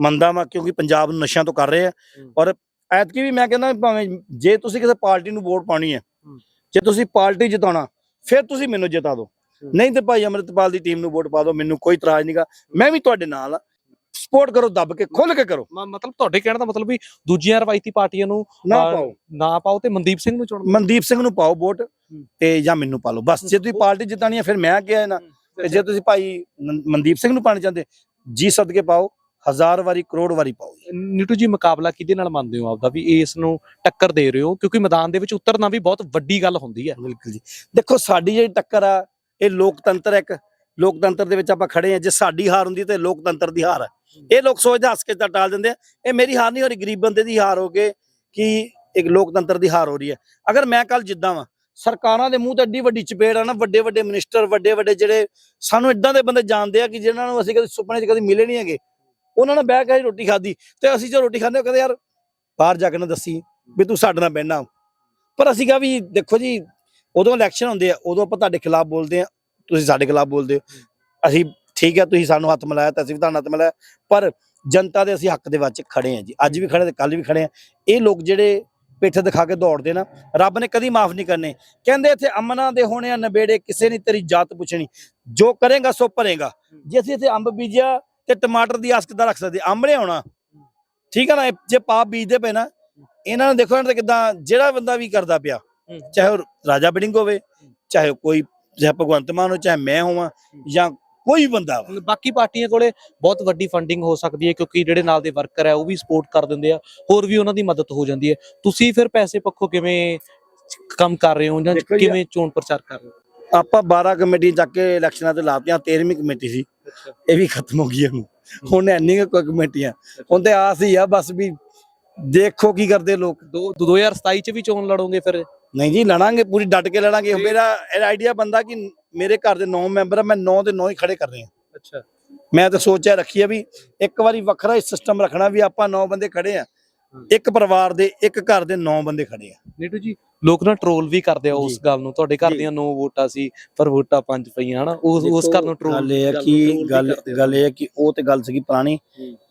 ਮੰਨਦਾ ਵਾਂ ਕਿਉਂਕਿ ਪੰਜਾਬ ਨੂੰ ਨਸ਼ਿਆਂ ਤੋਂ ਕਰ ਰਹੇ ਆ। ਔਰ ਐਤਕੀ ਵੀ ਮੈਂ ਕਹਿੰਦਾ ਭਾਵੇਂ ਜੇ ਤੁਸੀਂ ਕਿਸੇ ਪਾਰਟੀ ਨੂੰ ਵੋਟ ਪਾਣੀ ਹੈ। ਜੇ ਤੁਸੀਂ ਪਾਰਟੀ ਜਿਤਾਉਣਾ ਫਿਰ ਤੁਸੀਂ ਮੈਨੂੰ ਜਿਤਾ ਦਿਓ। ਨਹੀਂ ਤੇ ਭਾਈ ਅਮਰਿਤਪਾਲ ਦੀ ਟੀਮ ਨੂੰ ਵੋਟ ਪਾ ਦਿਓ ਮੈਨੂੰ ਕੋਈ ਇਤਰਾਜ਼ ਨਹੀਂਗਾ ਮੈਂ ਵੀ ਤੁਹਾਡੇ ਨਾਲ ਆ। ਸਪੋਰਟ ਕਰੋ ਦੱਬ ਕੇ ਖੁੱਲ ਕੇ ਕਰੋ। ਮ- ਮਤਲਬ ਤੁਹਾਡੇ ਕਹਿਣ ਦਾ ਮਤਲਬ ਵੀ ਦੂਜੀਆਂ ਰਵਾਇਤੀ ਪਾਰਟੀਆਂ ਨੂੰ ਨਾ ਪਾਓ। ਨਾ ਪਾਓ ਤੇ ਮਨਦੀਪ ਸਿੰਘ ਨੂੰ ਚੁਣੋ। ਮਨਦੀਪ ਸਿੰਘ ਨੂੰ ਪਾਓ ਵੋਟ ਤੇ ਜਾਂ ਮੈਨੂੰ ਪਾ ਲਓ। ਬਸ ਜੇ ਤੁਸੀਂ ਪਾਰਟੀ ਜਿਤਾਣੀ ਹੈ ਫਿਰ ਮੈਂ ਕਿਹਾ ਨਾ ਤੇ ਜੇ ਤੁਸੀਂ ਭਾਈ ਮਨ- ਮਨਦੀਪ ਸਿੰਘ ਨੂੰ ਪਾਣੀ ਚਾਹੁੰਦੇ ਜੀ ਸਦਕੇ ਪਾਓ। ਹਜ਼ਾਰ ਵਾਰੀ ਕਰੋੜ ਵਾਰੀ ਪਾਓ ਨੀਟੂ ਜੀ ਮੁਕਾਬਲਾ ਕਿਹਦੇ ਨਾਲ ਮੰਨਦੇ ਹੋ ਆਪਦਾ? ਵੀ ਇਸ ਨੂੰ ਟੱਕਰ ਦੇ ਰਹੇ ਹੋ ਕਿਉਂਕਿ ਮੈਦਾਨ ਦੇ ਵਿੱਚ ਉਤਰਨਾ ਵੀ ਬਹੁਤ ਵੱਡੀ ਗੱਲ ਹੁੰਦੀ ਹੈ। ਬਿਲਕੁਲ ਜੀ। ਦੇਖੋ ਸਾਡੀ ਜਿਹੜੀ ਟੱਕਰ ਆ ਇਹ ਲੋਕਤੰਤਰ ਇੱਕ। ਲੋਕਤੰਤਰ ਦੇ ਵਿੱਚ ਆਪਾਂ ਖੜੇ ਆ ਜੇ ਸਾਡੀ ਹਾਰ ਹੁੰਦੀ ਤੇ ਲੋਕਤੰਤਰ ਦੀ ਹਾਰ ਹੈ ਇਹ ਲੋਕ ਸੋਚਦੇ ਹੱਸ ਕੇ ਤਾਂ ਟਾਲ ਦਿੰਦੇ ਆ। ਇਹ ਮੇਰੀ ਹਾਰ ਨਹੀਂ ਹੋ ਰਹੀ ਗਰੀਬ ਬੰਦੇ ਦੀ ਹਾਰ ਹੋ ਗਏ ਕਿ ਇੱਕ ਲੋਕਤੰਤਰ ਦੀ ਹਾਰ ਹੋ ਰਹੀ ਹੈ। ਅਗਰ ਮੈਂ ਕੱਲ ਜਿੱਦਾਂ ਵਾਂ ਸਰਕਾਰਾਂ ਦੇ ਮੂੰਹ ਤੇ ਐਡੀ ਵੱਡੀ ਚਪੇੜ ਆ ਨਾ ਵੱਡੇ ਵੱਡੇ ਮਿਨਿਸਟਰ ਵੱਡੇ ਵੱਡੇ ਜਿਹੜੇ ਸਾਨੂੰ ਇਦਾਂ ਦੇ ਬੰਦੇ ਜਾਣਦੇ ਆ ਕਿ ਜਿਨ੍ਹਾਂ ਨੂੰ ਅਸੀਂ ਕਦੇ ਸੁਪਨੇ 'ਚ ਕਦੇ ਮਿਲੇ ਨਹੀਂ ਹੈਗੇ। ਉਹਨਾਂ ਨਾਲ ਬਹਿ ਕੇ ਰੋਟੀ ਖਾਧੀ ਤੇ ਅਸੀਂ ਜੋ ਰੋਟੀ ਖਾਂਦੇ ਉਹ ਕਹਿੰਦੇ, ਯਾਰ, ਬਾਹਰ ਜਾ ਕੇ ਨਾ ਦੱਸੀ ਵੀ ਤੂੰ ਸਾਡੇ ਨਾਲ ਬਹਿਣਾ ਪਰ ਅਸੀਂ ਕਿਹਾ ਵੀ ਦੇਖੋ ਜੀ, ਉਦੋਂ ਇਲੈਕਸ਼ਨ ਹੁੰਦੇ ਆ, ਉਦੋਂ ਆਪਾਂ ਤੁਹਾਡੇ ਖਿਲਾਫ ਬੋਲਦੇ ਆ, ਤੁਸੀਂ ਸਾਡੇ ਖਿਲਾਫ ਬੋਲਦੇ ਹੋ। ਅਸੀਂ ਠੀਕ ਹੈ ਤੁਸੀਂ ਸਾਨੂੰ ਹੱਥ ਮਿਲਾਇਆ ਤਾਂ ਅਸੀਂ ਵੀ ਤੁਹਾਨੂੰ ਹੱਥ ਮਿਲਾਇਆ, ਪਰ ਜਨਤਾ ਦੇ ਅਸੀਂ ਹੱਕ ਦੇ ਵਿੱਚ ਖੜੇ ਆ ਜੀ। ਅੱਜ ਵੀ ਖੜੇ ਤੇ ਕੱਲ ਵੀ ਖੜੇ ਆ। ਇਹ ਲੋਕ ਜਿਹੜੇ ਪਿੱਠ ਦਿਖਾ ਕੇ ਦੌੜਦੇ ਨਾ, ਰੱਬ ਨੇ ਕਦੀ ਮਾਫ ਨਹੀਂ ਕਰਨੇ। ਕਹਿੰਦੇ ਇੱਥੇ ਅਮਨਾ ਦੇ ਹੋਣੇ ਆ ਨਵੇੜੇ ਕਿਸੇ ਨੇ ਤੇਰੀ ਜਾਤ ਪੁੱਛਣੀ। ਜੋ ਕਰੇਗਾ, ਸੋ ਭਰੇਗਾ। ਜੇ ਅਸੀਂ ਇੱਥੇ ਅੰਬ ਬੀਜਿਆ ਤੇ ਟਮਾਟਰ ਦੀ ਆਸ ਕਿੱਦਾਂ ਰੱਖ ਸਕਦੇ? ਅੰਬ ਨੇ ਆਉਣਾ ਠੀਕ ਹੈ ਨਾ? ਜੇ ਪਾਪ ਬੀਜਦੇ ਪਏ ਨਾ ਇਹਨਾਂ ਨੂੰ ਦੇਖੋ ਇਹਨਾਂ ਤੇ ਕਿਦਾਂ ਜਿਹੜਾ ਬੰਦਾ ਵੀ ਕਰਦਾ ਪਿਆ ਚਾਹੇ ਰਾਜਾ ਬਿਡਿੰਗ ਹੋਵੇ ਚਾਹੇ ਕੋਈ ਚਾਹੇ ਭਗਵੰਤ ਮਾਨ ਹੋ ਚਾਹੇ ਮੈਂ ਹੋਵਾਂ ਜਾਂ ਕੋਈ ਬੰਦਾ ਬਾਕੀ ਪਾਰਟੀਆਂ ਕੋਲੇ ਬਹੁਤ ਵੱਡੀ ਫੰਡਿੰਗ ਹੋ ਸਕਦੀ ਹੈ ਕਿਉਂਕਿ ਜਿਹੜੇ ਨਾਲ ਦੇ ਵਰਕਰ ਹੈ ਉਹ ਵੀ ਸਪੋਰਟ ਕਰ ਦਿੰਦੇ ਆ ਹੋਰ ਵੀ ਉਹਨਾਂ ਦੀ ਮਦਦ ਹੋ ਜਾਂਦੀ ਹੈ। ਤੁਸੀਂ ਫਿਰ ਪੈਸੇ ਪੱਖੋਂ ਕਿਵੇਂ ਕੰਮ ਕਰ ਰਹੇ ਹੋ ਜੀ, ਕਿਵੇਂ ਚੋਣ ਪ੍ਰਚਾਰ ਕਰ ਰਹੇ ਹੋ? ਆਪਾਂ 12 ਕਮੇਟੀ ਚੱਕ ਕੇ ਇਲੈਕਸ਼ਨਾਂ ਤੇ ਲਾਤੀਆਂ 13ਵੀਂ ਕਮੇਟੀ ਸੀ। ਇਹ ਵੀ ਖਤਮ ਹੋ ਗਈ ਹੁਣ। ਹੁਣ ਐਨੀ ਕੋਈ ਕਮੇਟੀਆਂ। ਹੁਣ ਤੇ ਆਸ ਹੀ ਆ ਬਸ ਵੀ ਦੇਖੋ ਕੀ ਕਰਦੇ ਲੋਕ। ਦੋ 2027 ਚ ਵੀ ਚੋਣ ਲੜੋਗੇ ਫਿਰ? ਨਹੀਂ ਜੀ ਲੜਾਂਗੇ ਪੂਰੀ ਡਟ ਕੇ ਲੜਾਂਗੇ। ਮੇਰਾ ਆਈਡੀਆ ਬੰਦਾ ਕਿ ਮੇਰੇ ਘਰ ਦੇ 9 ਮੈਂਬਰ ਆ ਮੈਂ 9 ਦੇ 9 ਹੀ ਖੜੇ ਕਰਨੇ ਆ ਅੱਛਾ। ਮੈਂ ਤਾਂ ਸੋਚਿਆ ਰੱਖੀ ਆ ਵੀ ਇੱਕ ਵਾਰੀ ਵੱਖਰਾ ਹੀ ਸਿਸਟਮ ਰੱਖਣਾ ਵੀ ਆਪਾਂ 9 ਬੰਦੇ ਖੜੇ ਆ। ਇੱਕ ਪਰਿਵਾਰ ਦੇ ਇੱਕ ਘਰ ਦੇ 9 ਬੰਦੇ ਖੜੇ ਆ। ਨੀਟੂ ਜੀ ਲੋਕ ਨਾ ਟ੍ਰੋਲ ਵੀ ਕਰਦੇ ਆ ਉਸ। ਗੱਲ ਨੂੰ। ਤੁਹਾਡੇ ਘਰ। ਦੀਆਂ 9 ਵੋਟਾਂ ਸੀ ਪਰ ਵੋਟਾਂ ਪੰਜ ਪਈਆਂ ਹਨਾ? ਉਸ ਉਸ ਘਰ ਨੂੰ ਟ੍ਰੋਲ ਗੱਲ ਇਹ ਹੈ ਕਿ ਗੱਲ ਗੱਲ ਇਹ ਹੈ ਕਿ ਉਹ ਤੇ ਗੱਲ ਸੀਗੀ ਪੁਰਾਣੀ।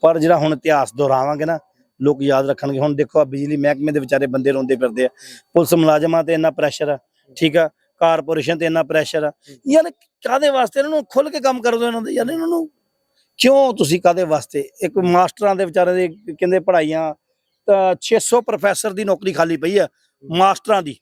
ਪਰ ਜਿਹੜਾ ਹੁਣ ਇਤਿਹਾਸ ਦੁਹਰਾਵਾਂਗੇ ਨਾ ਲੋਕ ਯਾਦ ਰੱਖਣਗੇ। ਹੁਣ ਦੇਖੋ ਆ ਬਿਜਲੀ ਮਹਿਕਮੇ ਦੇ ਵਿਚਾਰੇ ਬੰਦੇ ਰੋਂਦੇ ਫਿਰਦੇ ਆ। ਪੁਲਿਸ ਮੁਲਾਜ਼ਮਾਂ ਤੇ ਇੰਨਾ ਪ੍ਰੈਸ਼ਰ ਆ ਠੀਕ ਆ? ਕਾਰਪੋਰੇਸ਼ਨ ਤੇ ਇੰਨਾ ਪ੍ਰੈਸ਼ਰ ਆ। ਯਾਰ ਕਾਦੇ ਵਾਸਤੇ ਇਹਨਾਂ ਨੂੰ ਖੁੱਲ ਕੇ ਕੰਮ ਕਰ ਦੋ ਇਹਨਾਂ ਦੇ? ਯਾਰ ਇਹਨਾਂ ਨੂੰ ਕਿਉਂ ਤੁਸੀਂ ਕਾਦੇ ਵਾਸਤੇ? ਇੱਕ ਮਾਸਟਰਾਂ ਦੇ ਵਿਚਾਰੇ ਦੇ ਕਹਿੰਦੇ ਪੜ੍ਹਾਈਆਂ ਤਾਂ 600 ਪ੍ਰੋਫੈਸਰ ਦੀ ਨੌਕਰੀ ਖਾਲੀ ਪਈ ਆ ਮਾਸਟਰਾਂ ਦੀ।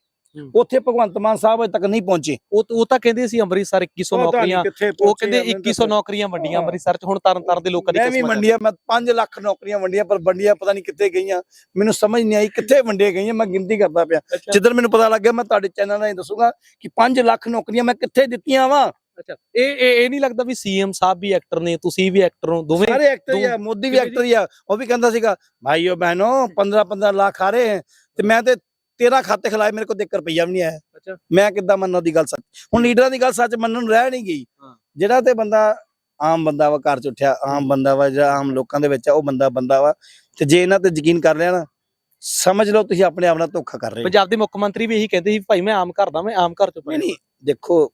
ਉੱਥੇ ਭਗਵੰਤ ਮਾਨ ਸਾਹਿਬ ਅਜੇ ਤੱਕ ਨਹੀਂ ਪਹੁੰਚੇ। ਉਹ ਉਹ ਤਾਂ ਕਹਿੰਦੇ ਸੀ ਅੰਮ੍ਰਿਤਸਰ 2100 ਨੌਕਰੀਆਂ ਉਹ ਕਹਿੰਦੇ 2100 ਨੌਕਰੀਆਂ ਵੰਡੀਆਂ। ਅੰਮ੍ਰਿਤਸਰ ਚ ਹੁਣ ਤਰਨ ਤਾਰਨ ਦੇ ਲੋਕਾਂ ਦੀ ਮੈਂ ਵੀ ਕਿਸਮਤ। ਮੰਡੀਆਂ ਮੈਂ 5 ਲੱਖ ਨੌਕਰੀਆਂ ਵੰਡੀਆਂ ਪਰ ਵੰਡੀਆਂ ਪਤਾ ਨਹੀਂ ਕਿੱਥੇ ਗਈਆਂ। ਮੈਨੂੰ ਸਮਝ ਨਹੀਂ ਆਈ ਕਿੱਥੇ ਵੰਡੀਆਂ ਗਈਆਂ ਮੈਂ ਗਿਣਤੀ ਕਰਦਾ ਪਿਆ। ਜਿੱਦਣ ਮੈਨੂੰ ਪਤਾ ਲੱਗਿਆ ਮੈਂ ਤੁਹਾਡੇ ਚੈਨਲ ਰਾਹੀਂ ਦੱਸੂਗਾ ਕਿ 5 ਲੱਖ ਨੌਕਰੀਆਂ ਮੈਂ ਕਿੱਥੇ ਦਿੱਤੀਆਂ ਵਾ। ਅੱਛਾ ਇਹ ਇਹ ਨਹੀਂ ਲੱਗਦਾ ਵੀ ਸੀਐਮ ਸਾਹਿਬ ਵੀ ਐਕਟਰ ਨੇ ਤੁਸੀਂ ਵੀ ਐਕਟਰ ਹੋ ਦੋਵੇਂ ਸਾਰੇ ਐਕਟਰ ਹੀ ਆ ਮੋਦੀ ਵੀ ਐਕਟਰ ਹੀ ਆ। ਉਹ ਵੀ ਕਹਿੰਦਾ ਸੀਗਾ ਭਾਈਓ ਬਹਿਨੋ 15 15 ਲੱਖ ਆ ਰਹੇ ਹੈ ਤੇ ਮੈਂ ਤੇ 13 ਖਾਤੇ ਖਿਲਾਏ ਮੇਰੇ ਕੋਲ ਤੇ 1 ਰੁਪਈਆ ਵੀ ਨਹੀਂ ਆਇਆ। ਅੱਛਾ। ਮੈਂ ਕਿੱਦਾਂ ਮੰਨਾਂ ਦੀ ਗੱਲ ਸੱਚ? ਹੁਣ ਲੀਡਰਾਂ ਦੀ ਗੱਲ ਸੱਚ ਮੰਨਣ ਰਹਿ ਨਹੀਂ ਗਈ। ਜਿਹੜਾ ਤੇ ਬੰਦਾ ਆਮ ਬੰਦਾ ਵਾ ਘਰ ਚ ਉੱਠਿਆ ਆਮ ਬੰਦਾ ਵਾ ਜਿਹੜਾ ਆਮ ਲੋਕਾਂ ਦੇ ਵਿੱਚ ਆ ਉਹ ਬੰਦਾ ਬੰਦਾ ਵਾ। ਤੇ ਜੇ ਇਹਨਾਂ ਤੇ ਯਕੀਨ ਕਰ ਲਿਆ ਨਾ ਸਮਝ ਲਓ ਤੁਸੀਂ ਆਪਣੇ ਆਪ ਨਾਲ ਧੋਖਾ ਕਰ ਰਹੇ ਹੋ। ਪੰਜਾਬ ਦੇ ਮੁੱਖ ਮੰਤਰੀ ਵੀ ਇਹੀ ਕਹਿੰਦੇ ਸੀ ਭਾਈ ਮੈਂ ਆਮ ਘਰ ਦਾ ਮੈਂ ਆਮ ਘਰ ਚੋਂ ਨਹੀਂ ਨਹੀਂ ਦੇਖੋ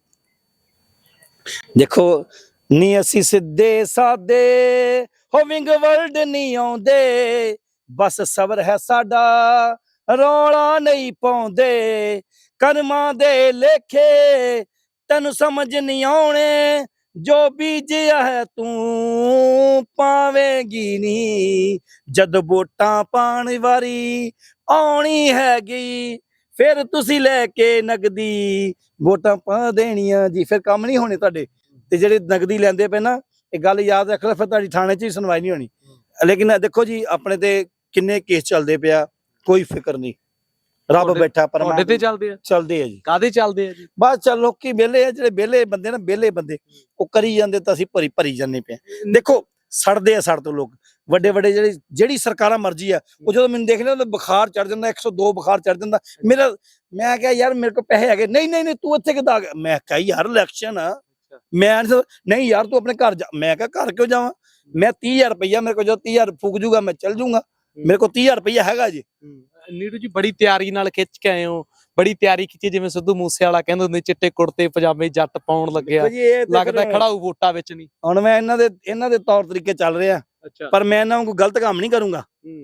ਦੇਖੋ, ਨੀ ਅਸੀਂ ਸਿੱਧੇ ਸਾਦੇ, ਹੋਵਿੰਗ ਵਰਲਡ ਨਹੀਂ ਆਉਂਦੇ। ਬਸ ਸਬਰ ਹੈ ਸਾਡਾ, ਰੌਲਾ ਨਹੀਂ ਪਾਉਂਦੇ। ਕਰਮਾਂ ਦੇ ਲੇਖੇ ਤੈਨੂੰ ਸਮਝ ਨਹੀਂ ਆਉਣੇ। ਜੋ ਬੀਜਿਆ ਹੈ ਤੂੰ ਪਾਵੇਂਗੀ ਨਹੀਂ ਜਦ ਵੋਟਾਂ ਪਾਣ ਵਾਰੀ ਆਉਣੀ ਹੈਗੀ ਫਿਰ ਤੁਸੀਂ ਲੈ ਕੇ ਨਗਦੀ ਵੋਟਾਂ ਪਾ ਦੇਣੀਆਂ ਜੀ ਫਿਰ ਕੰਮ ਨਹੀਂ ਹੋਣੇ ਤੁਹਾਡੇ। ਤੇ ਜਿਹੜੇ ਨਗਦੀ ਲੈਂਦੇ ਪਏ ਨਾ ਇਹ ਗੱਲ ਯਾਦ ਰੱਖ ਲੈ ਫਿਰ ਤੁਹਾਡੀ ਥਾਣੇ 'ਚ ਹੀ ਸੁਣਵਾਈ ਨਹੀਂ ਹੋਣੀ। ਲੇਕਿਨ ਦੇਖੋ ਜੀ ਆਪਣੇ ਤੇ ਕਿੰਨੇ ਕੇਸ ਚੱਲਦੇ ਪਿਆ ਕੋਈ ਫਿਕਰ ਨਹੀਂ। ਰੱਬ ਬੈਠਾ ਤੁਹਾਡੇ ਤੇ ਪਰਮਾਤਮਾ ਚੱਲਦੇ ਆ? ਚੱਲਦੇ ਆ ਜੀ। ਕਾਦੇ ਚੱਲਦੇ ਆ ਜੀ? ਬਸ ਚੱਲ ਲੋਕੀ ਵਿਹਲੇ ਆ ਜਿਹੜੇ ਵਿਹਲੇ ਬੰਦੇ ਨਾ ਵਿਹਲੇ ਬੰਦੇ ਉਹ ਕਰੀ ਜਾਂਦੇ ਤਾਂ ਅਸੀਂ ਭਰੀ ਭਰੀ ਜਾਂਦੇ ਪਏ। ਦੇਖੋ ਸੜਦੇ ਆ ਸੜ ਤੋਂ ਲੋਕ। ਵੱਡੇ ਵੱਡੇ ਜਿਹੜੇ ਜਿਹੜੀ ਸਰਕਾਰਾਂ ਮਰਜ਼ੀ ਆ ਉਹ ਜਦੋਂ ਮੈਨੂੰ ਦੇਖ ਤਾਂ ਬੁਖਾਰ ਚੜ ਜਾਂਦਾ 102 ਬੁਖਾਰ ਚੜ ਜਾਂਦਾ। ਮੇਰਾ ਮੈਂ ਕਿਹਾ ਯਾਰ ਮੇਰੇ ਕੋਲ ਪੈਸੇ ਹੈਗੇ। ਨਹੀਂ ਨਹੀਂ ਨਹੀਂ ਤੂੰ ਇੱਥੇ ਕਿੱਦਾਂ ਮੈਂ ਕਿਹਾ ਯਾਰ ਇਲੈਕਸ਼ਨ ਆ। ਮੈਂ ਨਹੀਂ ਯਾਰ ਤੂੰ ਆਪਣੇ ਘਰ ਜਾ। ਮੈਂ ਕਿਹਾ ਘਰ ਕਿਉਂ ਜਾਵਾਂ? ਮੈਂ 30000 ਰੁਪਈਆ ਮੇਰੇ ਕੋਲ ਜਦੋਂ 30000 ਫੂਕ ਜੂਗਾ ਮੈਂ ਚੱਲ ਜੂਗਾ। ਮੇਰੇ ਕੋਲ 30000 ਰੁਪਈਆ ਹੈਗਾ ਜੀ। ਨੀਰੂ ਜੀ ਬੜੀ ਤਿਆਰੀ ਨਾਲ ਖਿੱਚ ਕੇ ਆਏ ਹੋ। ਬੜੀ ਤਿਆਰੀ ਕੀਤੀ ਜਿਵੇਂ ਸਿੱਧੂ ਮੂਸੇ ਵਾਲਾ ਕਹਿੰਦੇ ਹੁੰਦੇ ਚਿੱਟੇ ਕੁੜਤੇ ਪਜਾਮੇ ਜੱਟ ਪਾਉਣ ਲੱਗਿਆ ਲੱਗਦਾ ਫਿਰ ਖੜਾ ਹੋਊ ਵੋਟਾਂ ਵਿੱਚ ਨਹੀਂ। ਹੁਣ ਮੈਂ ਇਹਨਾਂ ਦੇ ਇਹਨਾਂ ਦੇ ਤੌਰ ਤਰੀਕੇ ਚੱਲ ਰਿਹਾ। ਪਰ ਮੈਂ ਇਹਨਾਂ ਨੂੰ ਗਲਤ ਕੰਮ ਨਹੀਂ ਕਰੂੰਗਾ।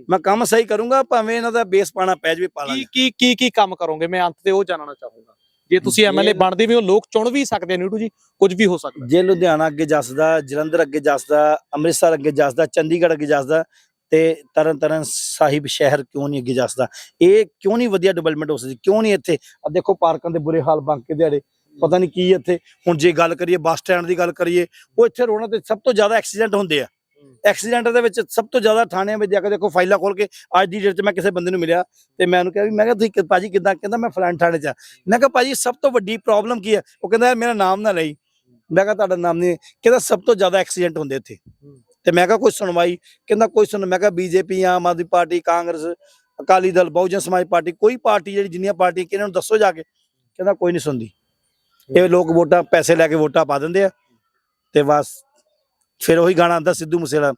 ਮੈਂ ਕੰਮ ਸਹੀ ਕਰੂੰਗਾ ਭਾਵੇਂ ਇਹਨਾਂ ਦਾ ਬੇਸ ਪਾਣਾ ਪੈ ਜਾਵੇ ਪਾ ਕੀ ਲਾਂਗੇ ਕੀ ਕੀ ਕੀ ਕੰਮ ਕਰੋਗੇ? ਮੈਂ ਅੰਤ ਤੇ ਉਹ ਜਾਣਨਾ ਚਾਹੂੰਗਾ। ਜੇ ਤੁਸੀਂ ਐਮਐਲਏ ਬਣਦੇ ਵੀ ਹੋ ਲੋਕ ਚੁਣ ਵੀ ਸਕਦੇ ਆ ਨੀਰੂ ਜੀ ਕੁਝ ਵੀ ਹੋ ਸਕਦਾ। ਜੇ ਲੁਧਿਆਣਾ ਅੱਗੇ ਜੱਸਦਾ ਜਲੰਧਰ ਅੱਗੇ ਜੱਸਦਾ ਅੰਮ੍ਰਿਤਸਰ ਅੱਗੇ ਜੱਸਦਾ ਚੰਡੀਗੜ੍ਹ ਅੱਗੇ ਜੱਸਦਾ ਤੇ ਤਰਨ ਤਰਨ ਸਾਹਿਬ ਸ਼ਹਿਰ ਕਿਉਂ ਨਹੀਂ ਅੱਗੇ ਜੱਸਦਾ ਇਹ ਕਿਉਂ ਨਹੀਂ ਵਧੀਆ ਡਿਵੈਲਪਮੈਂਟ ਹੋ ਸਕਦੀ? ਕਿਉਂ ਨਹੀਂ ਇੱਥੇ? ਆ ਦੇਖੋ ਪਾਰਕਾਂ ਦੇ ਬੁਰੇ ਹਾਲ ਬਾਂਕੇ ਦਿਹਾੜੇ। ਪਤਾ ਨਹੀਂ ਕੀ ਇੱਥੇ। ਹੁਣ ਜੇ ਗੱਲ ਕਰੀਏ ਬੱਸ ਸਟੈਂਡ ਦੀ ਗੱਲ ਕਰੀਏ ਉਹ ਇੱਥੇ ਰੋਣਾ ਤੇ ਸਭ ਤੋਂ ਜ਼ਿਆਦਾ ਐਕਸੀਡੈਂਟ ਹੁੰਦੇ ਆ। ਐਕਸੀਡੈਂਟ ਦੇ ਵਿੱਚ ਸਭ ਤੋਂ ਜ਼ਿਆਦਾ ਥਾਣਿਆਂ ਵਿੱਚ ਜਾ ਕੇ ਦੇਖੋ ਫਾਈਲਾਂ ਖੋਲ ਕੇ ਅੱਜ ਦੀ ਡੇਟ 'ਚ ਮੈਂ ਕਿਸੇ ਬੰਦੇ ਨੂੰ ਮਿਲਿਆ ਤੇ ਮੈਂ ਉਹਨੂੰ ਕਿਹਾ ਵੀ ਮੈਂ ਕਿਹਾ ਤੁਸੀਂ ਭਾਜੀ ਕਿੱਦਾਂ ਕਹਿੰਦਾ ਮੈਂ ਫਲਾਣ ਥਾਣੇ 'ਚ ਆ। ਮੈਂ ਕਿਹਾ ਭਾਜੀ ਸਭ ਤੋਂ ਵੱਡੀ ਪ੍ਰੋਬਲਮ ਕੀ ਹੈ ਉਹ ਕਹਿੰਦਾ ਮੇਰਾ ਨਾਮ ਨਾ ਲਈ। ਮੈਂ ਕਿਹਾ ਤੁਹਾਡਾ ਨਾਮ ਨਹੀਂ ਕਹਿੰਦਾ ਸਭ ਤੋਂ ਜ਼ਿਆਦਾ ਐਕਸੀਡੈਂਟ ਹੁੰਦੇ ਇੱਥੇ। ਤੇ ਮੈਂ ਕਿਹਾ ਕੋਈ ਸੁਣਵਾਈ, ਕਹਿੰਦਾ ਕੋਈ ਸੁਣ, ਮੈਂ ਕਿਹਾ BJP, Aam Aadmi party, Congress, Akali Dal, Bahujan Samaj party, ਕੋਈ ਪਾਰਟੀ ਜਿਹੜੀ ਜਿੰਨੀਆਂ ਪਾਰਟੀ ਕਿ ਇਹਨਾਂ ਨੂੰ ਦੱਸੋ ਜਾ ਕੇ। ਕਹਿੰਦਾ ਕੋਈ ਨਹੀਂ ਸੁਣਦੀ। ਇਹ ਲੋਕ ਵੋਟਾਂ, ਪੈਸੇ ਲੈ ਕੇ ਵੋਟਾਂ ਪਾ ਦਿੰਦੇ ਆ। ਤੇ ਬਸ, ਫਿਰ ਉਹੀ ਗਾਣਾ ਆਂਦਾ ਸਿੱਧੂ ਮੂਸੇਵਾਲਾ,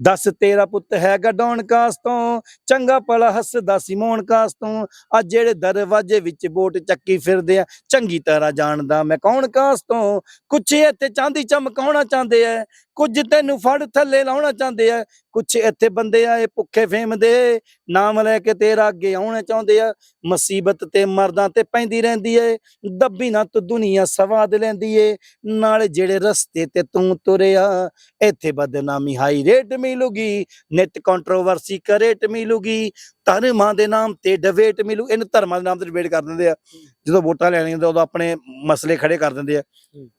ਦੱਸ ਤੇਰਾ ਪੁੱਤ ਹੈ ਗਡੌਣ ਕਾਸ ਤੋਂ, ਚੰਗਾ ਪਲਾ ਹੱਸਦਾ ਸੀ ਮੋਹਨ ਕਾਸ ਤੋਂ। ਆ ਜਿਹੜੇ ਦਰਵਾਜ਼ੇ ਵਿੱਚ ਵੋਟ ਚੱਕੀ ਫਿਰਦੇ ਆ, ਚੰਗੀ ਤਰ੍ਹਾਂ ਜਾਣਦਾ ਮੈਂ ਕੌਣ ਕਾਸ ਤੋਂ। ਕੁਛ ਇੱਥੇ ਚਾਂਦੀ ਚਮਕਾਉਣਾ ਚਾਹੁੰਦੇ ਐ ਕੁਝ ਤੈਨੂੰ ਫੜ ਥੱਲੇ ਲਾਉਣਾ ਚਾਹੁੰਦੇ ਆ। ਕੁਛ ਇੱਥੇ ਬੰਦੇ ਆਏ ਭੁੱਖੇ ਫੇਮ ਦੇ। ਨਾਮ ਲੈ ਕੇ ਤੇਰਾ ਅੱਗੇ ਆਉਣਾ ਚਾਹੁੰਦੇ ਆ। ਮੁਸੀਬਤ ਤੇ ਮਰਦਾਂ ਤੇ ਪੈਂਦੀ ਰਹਿੰਦੀ ਏ। ਦੱਬੀ ਨਾ ਤੂੰ ਦੁਨੀਆ ਸਵਾਦ ਲੈਂਦੀ ਏ। ਨਾਲ ਜਿਹੜੇ ਰਸਤੇ ਤੇ ਤੂੰ ਤੁਰਿਆ, ਇੱਥੇ ਬਦਨਾਮੀ ਹਾਈ ਰੇਟ ਮਿਲੂਗੀ। ਨਿਤ ਕੰਟਰੋਵਰਸੀ ਕਰੇਟ ਮਿਲੂਗੀ। ਧਰਮਾਂ ਦੇ ਨਾਮ ਤੇ ਡਿਬੇਟ ਮਿਲੂ ਇਹਨੂੰ ਧਰਮਾਂ ਦੇ ਨਾਮ ਤੇ ਡਿਬੇਟ ਕਰ ਦਿੰਦੇ ਆ। ਜਦੋਂ ਵੋਟਾਂ ਲੈਣੀਆਂ ਤਾਂ ਉਦੋਂ ਆਪਣੇ ਮਸਲੇ ਖੜੇ ਕਰ ਦਿੰਦੇ ਆ।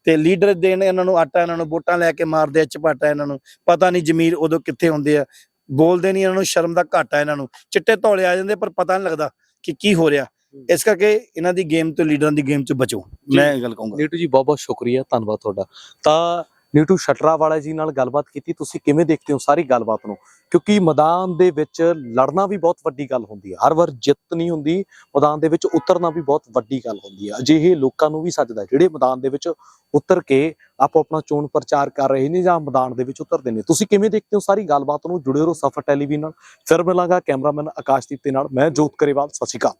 ਤੇ ਲੀਡਰ ਦੇਣ ਇਹਨਾਂ ਨੂੰ ਆਟਾ ਇਹਨਾਂ ਨੂੰ ਵੋਟਾਂ ਲੈ ਕੇ ਮਾਰਦੇ ਆ ਚਪਾਟਾ ਇਹਨਾਂ ਨੂੰ। ਪਤਾ ਨਹੀਂ ਜ਼ਮੀਰ ਉਦੋਂ ਕਿੱਥੇ ਹੁੰਦੇ ਆ। ਬੋਲਦੇ ਨਹੀਂ ਇਹਨਾਂ ਨੂੰ ਸ਼ਰਮ ਦਾ ਘਾਟਾ ਇਹਨਾਂ ਨੂੰ। ਚਿੱਟੇ ਧੌਲੇ ਆ ਜਾਂਦੇ ਪਰ ਪਤਾ ਨਹੀਂ ਲੱਗਦਾ ਕਿ ਕੀ ਹੋ ਰਿਹਾ। ਇਸ ਕਰਕੇ ਇਹਨਾਂ ਦੀ ਗੇਮ ਤੋਂ ਲੀਡਰਾਂ ਦੀ ਗੇਮ ਚ ਬਚੋ। ਮੈਂ ਇਹ ਗੱਲ ਕਹੂੰਗਾ। ਨੀਟੂ ਜੀ ਬਹੁਤ ਬਹੁਤ ਸ਼ੁਕਰੀਆ। ਧੰਨਵਾਦ ਤੁਹਾਡਾ। ਤਾਂ ਨੀਟੂ ਸ਼ਟਰਾ ਵਾਲਾ ਜੀ ਨਾਲ ਗੱਲਬਾਤ ਕੀਤੀ, ਤੁਸੀਂ ਕਿਵੇਂ ਦੇਖਦੇ ਹੋ ਸਾਰੀ ਗੱਲਬਾਤ ਨੂੰ? ਕਿਉਂਕਿ ਮੈਦਾਨ ਦੇ ਵਿੱਚ ਲੜਨਾ ਵੀ ਬਹੁਤ ਵੱਡੀ ਗੱਲ ਹੁੰਦੀ ਹੈ। ਹਰ ਵਾਰ ਜਿੱਤ ਨਹੀਂ ਹੁੰਦੀ, ਮੈਦਾਨ ਦੇ ਵਿੱਚ ਉਤਰਨਾ ਵੀ ਬਹੁਤ ਵੱਡੀ ਗੱਲ ਹੁੰਦੀ ਹੈ। ਅਜਿਹੇ ਲੋਕਾਂ ਨੂੰ ਵੀ ਸੱਜਦਾ ਜਿਹੜੇ ਮੈਦਾਨ ਦੇ ਵਿੱਚ ਉਤਰ ਕੇ ਆਪੋ ਆਪਣਾ ਚੋਣ ਪ੍ਰਚਾਰ ਕਰ ਰਹੇ ਨੇ ਜਾਂ ਮੈਦਾਨ ਦੇ ਵਿੱਚ ਉਤਰਦੇ ਨੇ। ਤੁਸੀਂ ਕਿਵੇਂ ਦੇਖਦੇ ਹੋ ਸਾਰੀ ਗੱਲਬਾਤ ਨੂੰ? ਜੁੜੇ ਰਹੋ ਸਫਰ ਟੈਲੀਵਿਜ਼ਨ ਨਾਲ। ਫਿਰ ਮਿਲਾਂਗਾ ਕੈਮਰਾਮੈਨ ਆਕਾਸ਼ਦੀਪ ਦੇ ਨਾਲ। ਮੈਂ ਜੋਤ ਕਰੇਵਾਲ ਸਤਿ ਸ਼੍ਰੀ ਅਕਾਲ।